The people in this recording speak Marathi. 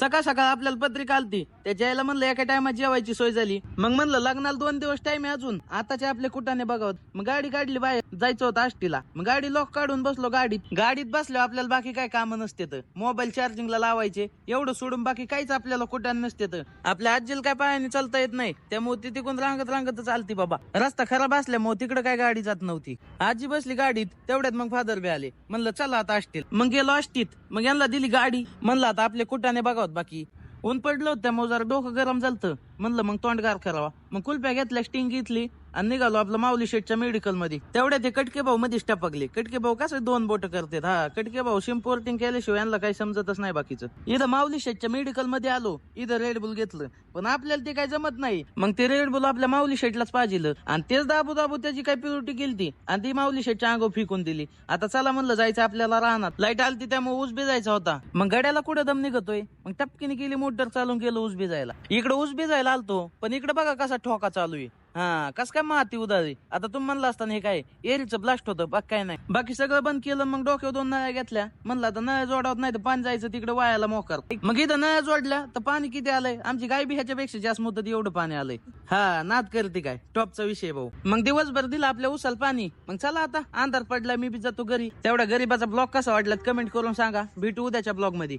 सकाळ सकाळ आपल्याला पत्रिका आलती. त्याच्या यायला म्हणलं एका टायमात जेवायची सोय झाली. मग म्हणलं लग्नाला दोन दिवस टाइम आहे अजून. आताचे आपले कुटाने बघावत मग गाडी काढली बाहेर जायचं होतं आष्टीला. मग गाडी लॉक काढून बसलो गाडीत. गाडीत बसलो आपल्याला बाकी काय कामं नसते तर मोबाईल चार्जिंगला लावायचे. एवढं सोडून बाकी काहीच आपल्याला कुटाने नसते तर आपल्या आजीला काय पायाने चालता येत नाही. त्यामुळे ती तिकडून रांगत रांगत चालती बाबा. रस्ता खराब असल्यामुळे तिकडे काय गाडी जात नव्हती. आजी बसली गाडीत. तेवढ्यात मग फादर बी आले. म्हणलं चला आता आष्टील. मग गेलो आष्टीत. मग यांना दिली गाडी. म्हणलं आता आपले कुटाने बघावत बाकी. ऊन पडलं होतं त्यामुळे जरा डोकं गरम झालं म्हणलं मग तोंडगार करावा. मग कुलप्या घेतल्या स्टिंग घेतली आणि निघालो आपलं माऊली शेटच्या मेडिकलमध्ये. तेवढ्या ते कटके भाऊ मध्येच टपकले. कटके भाऊ कसं दोन बोट करतात? हा कटके भाऊ शिम्पोर्टिंग केल्याशिवाय यांना काही समजतच नाही बाकीचं. इथं माऊली शेटच्या मेडिकलमध्ये आलो. इथं रेड बुल घेतलं. पण आपल्याला ते काही जमत नाही. मग ते रेड बुल आपल्या माऊली शेटलाच पाहिजे आणि तेच दाबू दाबू त्याची काही प्युरिटी केली आणि ती माऊली शेटच्या अंगो फिकून दिली. आता चला म्हणलं जायचं आपल्याला राहणार लाइट आलती त्यामुळे ऊस भिजायचा होता. मग गड्याला कुठं दम निघतोय? मग टपकीने केली मोटर चालून गेलो ऊस भिजायला. इकडे ऊस भिजायला आलतो. पण इकडे बघा कसा ठोका चालू आहे. हा कस काय माती उदारी? आता तुम्ही म्हणला असता हे काय एरीचं ब्लास्ट होतं बाकी काय नाही. बाकी सगळं बंद केलं मग डोक्यावर दोन नळ्या घेतल्या. म्हणला आता नळ्या जोडावत नाही तर पाणी जायचं तिकडे वायाला मोकार. मग इथं नळ्या जोडल्या तर पाणी किती आलंय? आमची गाय बी ह्याच्यापेक्षा जास्त मुदत एवढं पाणी आलंय. हा नाद करते काय? टॉपचा विषय भाऊ. मग दिवसभर दिला आपल्या उसाल पाणी. मग चला आता अंधार पडला मी बी जातो घरी. तेवढा गरीबाचा ब्लॉग कसा वाटला कमेंट करून सांगा. भेटू उद्याच्या ब्लॉगमध्ये